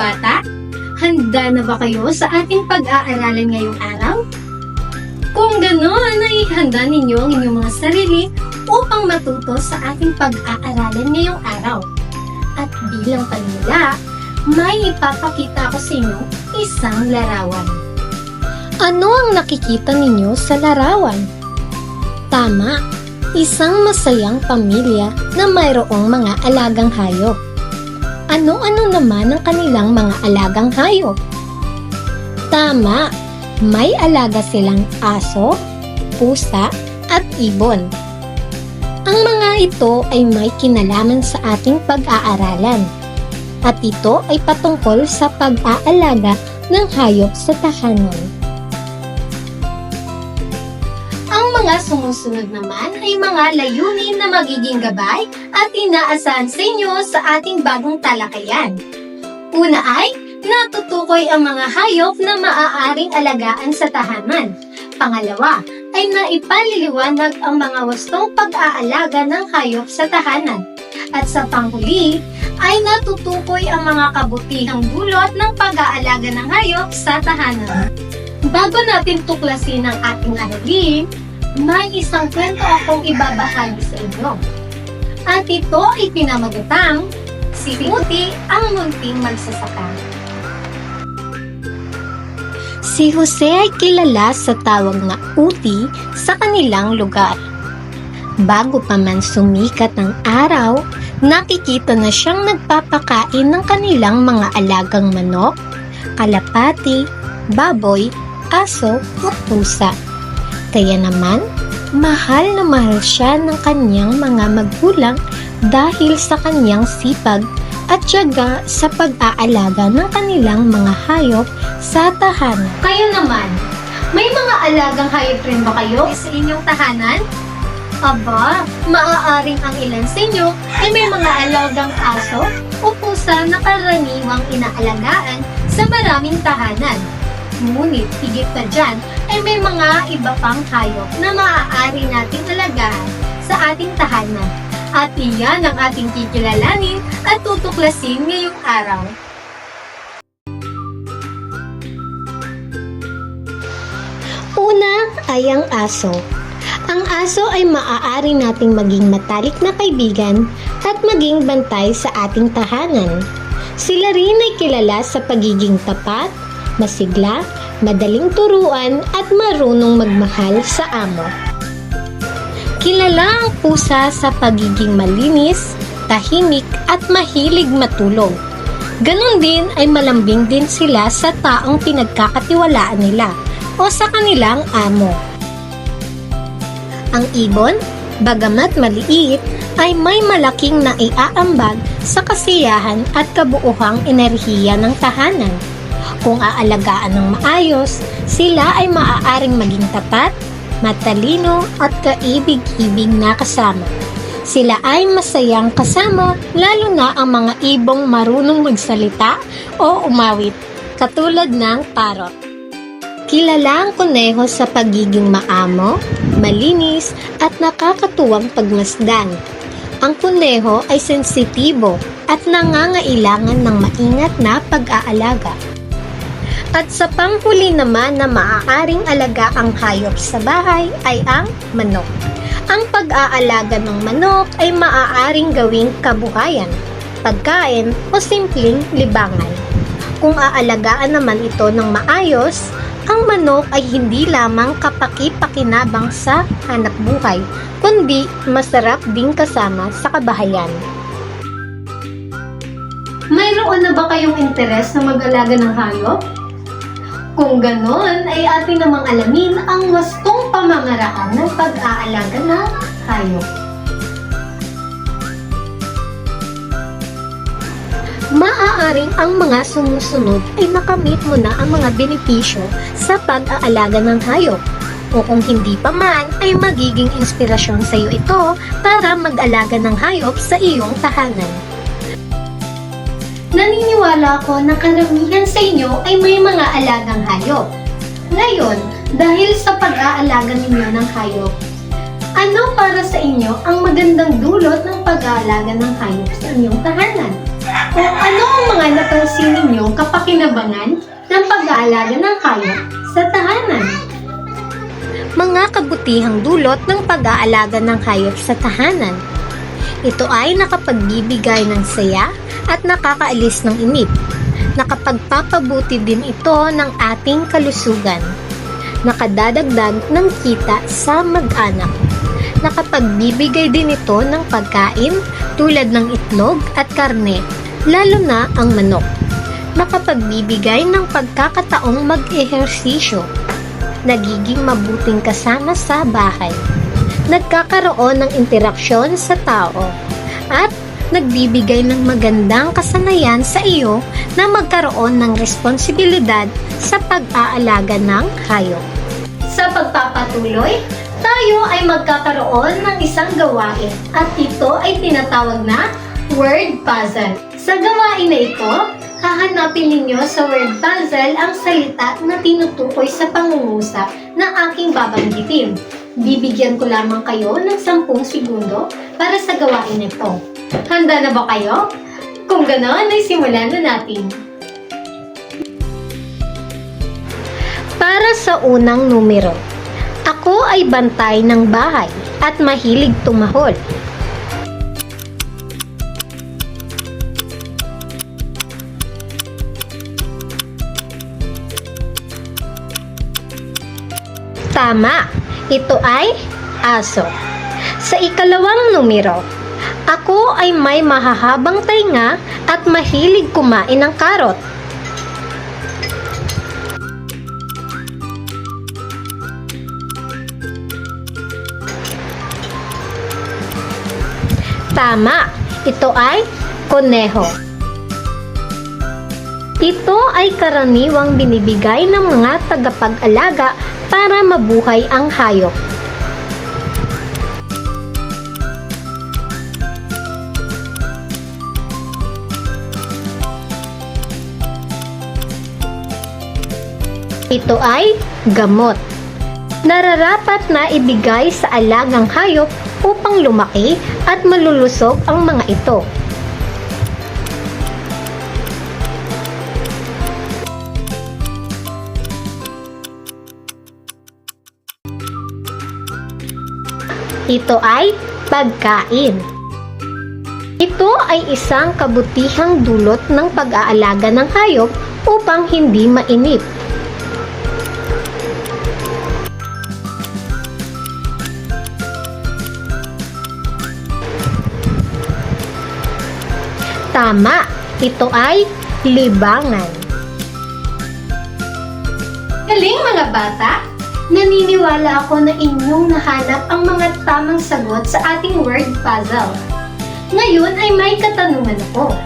bata? Handa na ba kayo sa ating pag-aaralan ngayong araw? Kung gano'n, ay handa ninyo ang inyong mga sarili upang matuto sa ating pag-aaralan ngayong araw. At bilang panila, may ipapakita ko sa inyo isang larawan. Ano ang nakikita ninyo sa larawan? Tama, isang masayang pamilya na mayroong mga alagang hayop. Ano-ano naman ang kanilang mga alagang hayop? Tama, may alaga silang aso, pusa, at ibon. Ang mga ito ay may kinalaman sa ating pag-aaralan. At ito ay patungkol sa pag-aalaga ng hayop sa tahanan. Mga sumusunod naman ay mga layunin na magiging gabay at inaasahan sa inyo sa ating bagong talakayan. Una ay, natutukoy ang mga hayop na maaaring alagaan sa tahanan. Pangalawa, ay naipaliliwanag ang mga wastong pag-aalaga ng hayop sa tahanan. At sa panghuli, ay natutukoy ang mga kabutihang dulot ng pag-aalaga ng hayop sa tahanan. Bago natin tuklasin ang ating aralin, may isang kwento akong ibabahagi sa inyo. At ito ay pinamagatang si Puti ang munting magsasaka. Si Jose ay kilala sa tawag na Uti sa kanilang lugar. Bago pa man sumikat ang araw, nakikita na siyang nagpapakain ng kanilang mga alagang manok, kalapati, baboy, aso at pusa. Kaya naman, mahal na mahal siya ng kanyang mga magulang dahil sa kanyang sipag at tiyaga sa pag-aalaga ng kanilang mga hayop sa tahanan. Kayo naman, may mga alagang hayop rin ba kayo sa inyong tahanan? Aba, maaaring ang ilan sa inyo ay may mga alagang aso o pusa na karaniwang inaalagaan sa maraming tahanan. Ngunit higit na dyan ay may mga iba pang hayop na maaari nating alagaan sa ating tahanan. At iyan ang ating kikilalanin at tutuklasin ngayong araw. Una ay ang aso. Ang aso ay maaari nating maging matalik na kaibigan at maging bantay sa ating tahanan. Sila rin ay kilala sa pagiging tapat, masigla, madaling turuan at marunong magmahal sa amo. Kilala ang pusa sa pagiging malinis, tahimik at mahilig matulog. Ganon din ay malambing din sila sa taong pinagkakatiwalaan nila o sa kanilang amo. Ang ibon, bagamat maliit, ay may malaking naiaambag sa kasiyahan at kabuuhang enerhiya ng tahanan. Kung aalagaan ng maayos, sila ay maaaring maging tapat, matalino at kaibig-ibig na kasama. Sila ay masayang kasama lalo na ang mga ibong marunong magsalita o umawit, katulad ng parot. Kilala ang kuneho sa pagiging maamo, malinis at nakakatuwang pagmasdan. Ang kuneho ay sensitibo at nangangailangan ng maingat na pag-aalaga. At sa panghuli naman na maaaring alaga ang hayop sa bahay ay ang manok. Ang pag-aalaga ng manok ay maaaring gawing kabuhayan, pagkain o simpleng libangan. Kung aalagaan naman ito ng maayos, ang manok ay hindi lamang kapaki-pakinabang sa hanap buhay, kundi masarap ding kasama sa kabahayan. Mayroon na ba kayong interes na mag-alaga ng hayop? Kung ganon, ay atin namang alamin ang wastong pamamaraan ng pag-aalaga ng hayop. Maaaring ang mga sumusunod ay nakamit mo na ang mga benepisyo sa pag-aalaga ng hayop. O kung hindi pa man, ay magiging inspirasyon sa iyo ito para mag-alaga ng hayop sa iyong tahanan. Naniniwala ako na karamihan sa inyo ay may mga alagang hayop. Ngayon, dahil sa pag-aalaga ninyo ng hayop, ano para sa inyo ang magandang dulot ng pag-aalaga ng hayop sa inyong tahanan? O ano ang mga napansin ninyong kapakinabangan ng pag-aalaga ng hayop sa tahanan? Mga kabutihang dulot ng pag-aalaga ng hayop sa tahanan. Ito ay nakapagbibigay ng saya at nakakaalis ng inip. Nakapagpapabuti din ito ng ating kalusugan. Nakadadagdag ng kita sa mag-anak. Nakapagbibigay din ito ng pagkain tulad ng itlog at karne, lalo na ang manok. Nakapagbibigay ng pagkakataong mag-ehersisyo. Nagiging mabuting kasama sa bahay. Nagkakaroon ng interaksyon sa tao. At nagbibigay ng magandang kasanayan sa iyo na magkaroon ng responsibilidad sa pag-aalaga ng hayop. Sa pagpapatuloy, tayo ay magkakaroon ng isang gawain at ito ay tinatawag na word puzzle. Sa gawain na ito, hahanapin ninyo sa word puzzle ang salita na tinutukoy sa pangungusap na aking babanggitin. Bibigyan ko lamang kayo ng 10 segundo para sa gawain ito. Handa na ba kayo? Kung ganoon ay simulan na natin. Para sa unang numero, ako ay bantay ng bahay at mahilig tumahol. Tama, ito ay aso. Sa ikalawang numero, ako ay may mahahabang tainga at mahilig kumain ng karot. Tama, ito ay koneho. Ito ay karaniwang binibigay ng mga tagapag-alaga para mabuhay ang hayop. Ito ay gamot. Nararapat na ibigay sa alagang hayop upang lumaki at malulusog ang mga ito. Ito ay pagkain. Ito ay isang kabutihang dulot ng pag-aalaga ng hayop upang hindi mainip. Tama, ito ay libangan. Galing mga bata! Naniniwala ako na inyong nahanap ang mga tamang sagot sa ating word puzzle. Ngayon ay may katanungan ako.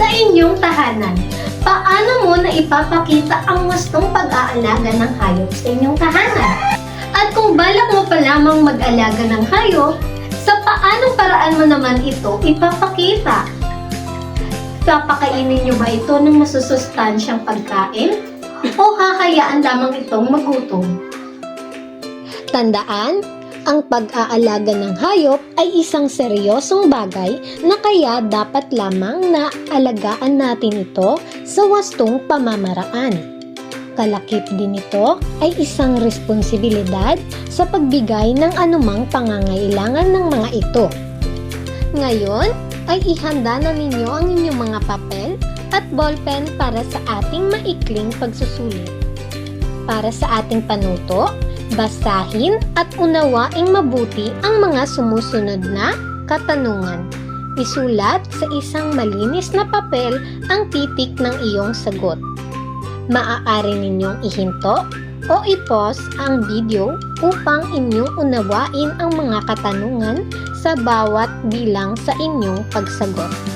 Sa inyong tahanan, paano mo na ipapakita ang wastong pag-aalaga ng hayop sa inyong tahanan? At kung balak mo pa lamang mag-alaga ng hayop, sa paanong paraan mo naman ito ipapakita? Papakainin niyo ba ito ng masusustansyang pagkain? O hahayaan lamang itong magutom? Tandaan, ang pag-aalaga ng hayop ay isang seryosong bagay na kaya dapat lamang na alagaan natin ito sa wastong pamamaraan. Kalakip din ito ay isang responsibilidad sa pagbigay ng anumang pangangailangan ng mga ito. Ngayon ay ihanda na ninyo ang inyong mga papel at ballpen para sa ating maikling pagsusulit. Para sa ating panuto, basahin at unawaing mabuti ang mga sumusunod na katanungan. Isulat sa isang malinis na papel ang titik ng iyong sagot. Maaari ninyong ihinto o i-pause ang video upang inyong unawain ang mga katanungan sa bawat bilang sa inyong pagsagot.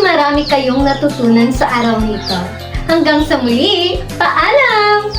at marami kayong natutunan sa araw nito. Hanggang sa muli, paalam!